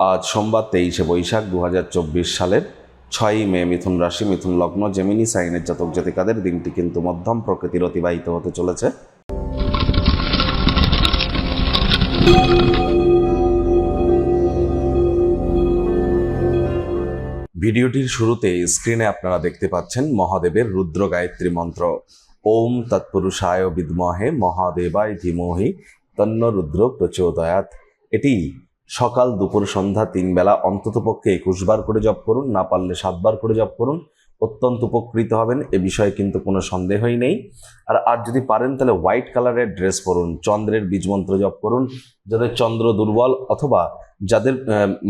আজ সোমবার তেইশে বৈশাখ দু হাজার চব্বিশ সালের ছয়ই মে মিথুন রাশি, মিথুন লগ্ন জেমিনি সাইনের জাতক জাতিকাদের দিনটি কিন্তু মধ্যম প্রকৃতির অতিবাহিত হতে চলেছে। ভিডিওটির শুরুতে স্ক্রিনে আপনারা দেখতে পাচ্ছেন মহাদেবের রুদ্র গায়ত্রী মন্ত্র। ওম তৎপুরুষায় বিদ্মহে মহাদেবায় ধীমহি তন্ন রুদ্র প্রচোদয়াত এটি সকাল দুপুর সন্ধ্যা তিন বেলা অন্ততপক্ষে একুশ বার করে জপ করুন, না পারলে সাতবার করে জপ করুন। অত্যন্ত উপকৃত হবেন, এ বিষয়ে কিন্তু কোনো সন্দেহই নেই। আর আর যদি পারেন তাহলে হোয়াইট কালারের ড্রেস পরুন, চন্দ্রের বীজমন্ত্র জপ করুন, যাদের চন্দ্র দুর্বল অথবা যাদের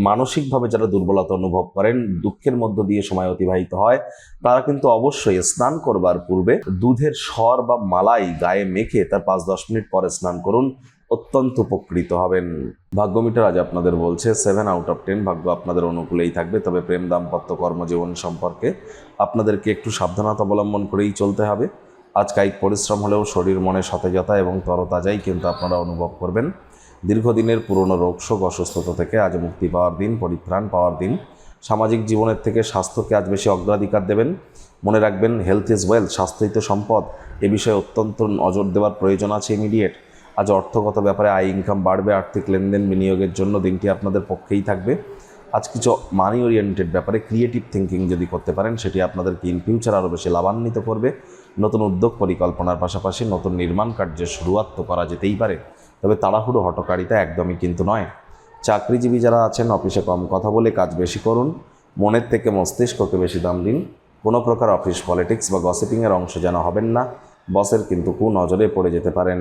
মানসিকভাবে যারা দুর্বলতা অনুভব করেন, দুঃখের মধ্য দিয়ে সময় অতিবাহিত হয়, তারা কিন্তু অবশ্যই স্নান করবার পূর্বে দুধের স্বর বা মালাই গায়ে মেখে তার পাঁচ দশ মিনিট পরে স্নান করুন। অত্যন্ত উপকৃত হবেন। ভাগ্যমিটার আজ আপনাদের বলছে সেভেন আউট অফ টেন ভাগ্য আপনাদের অনুকূলেই থাকবে। তবে প্রেম দাম্পত্য কর্মজীবন সম্পর্কে আপনাদেরকে একটু সাবধানতা অবলম্বন করেই চলতে হবে। আজ কায়িক পরিশ্রম হলেও শরীর, মনে সতেজতা এবং তরতাজাই কিন্তু আপনারা অনুভব করবেন। দীর্ঘদিনের পুরনো রোগশোক অসুস্থতা থেকে আজ মুক্তি পাওয়ার দিন, পরিত্রাণ পাওয়ার দিন। সামাজিক জীবনের থেকে স্বাস্থ্যকে আজ বেশি অগ্রাধিকার দেবেন। মনে রাখবেন হেলথ ইজ ওয়েলথ স্বাস্থ্যই তো সম্পদ। এ বিষয়ে অত্যন্ত নজর দেওয়ার প্রয়োজন আছে ইমিডিয়েট আজ অর্থগত ব্যাপারে আয় ইনকাম বাড়বে, আর্থিক লেনদেন বিনিয়োগের জন্য দিনটি আপনাদের পক্ষেই থাকবে। আজ কিছু মানি ওরিয়েন্টেড ব্যাপারে ক্রিয়েটিভ থিঙ্কিং যদি করতে পারেন, সেটি আপনাদেরকে ইন ফিউচার আরও বেশি লাভান্বিত করবে। নতুন উদ্যোগ পরিকল্পনার পাশাপাশি নতুন নির্মাণ কার্যের শুরুয়াত তো করা যেতেই পারে, তবে তাড়াহুড়ো হটকারিতা একদমই কিন্তু নয়। চাকরিজীবী যারা আছেন, অফিসে কম কথা বলে কাজ বেশি করুন, মনের থেকে মস্তিষ্ককে বেশি দাম দিন। কোনো প্রকার অফিস পলিটিক্স বা গসিপিংয়ের অংশ যেন হবেন না, বসের কিন্তু কু নজরে পড়ে যেতে পারেন।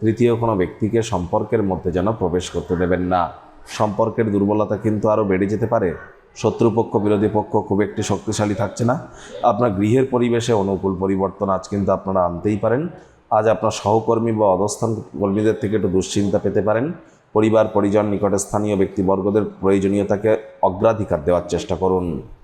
তৃতীয় কোনো ব্যক্তিকে সম্পর্কের মধ্যে যেন প্রবেশ করতে দেবেন না। সম্পর্কের দুর্বলতা কিন্তু আরও বেড়ে যেতে পারে। শত্রুপক্ষ, বিরোধী পক্ষ খুব একটি শক্তিশালী থাকছে না। আপনার গৃহের পরিবেশে অনুকূল পরিবর্তন আজ কিন্তু আপনারা আনতেই পারেন। আজ আপনার সহকর্মী বা অধস্থান কর্মীদের থেকে একটু দুশ্চিন্তা পেতে পারেন। পরিবার, পরিজন নিকটে স্থানীয় ব্যক্তিবর্গদের প্রয়োজনীয়তাকে অগ্রাধিকার দেওয়ার চেষ্টা করুন।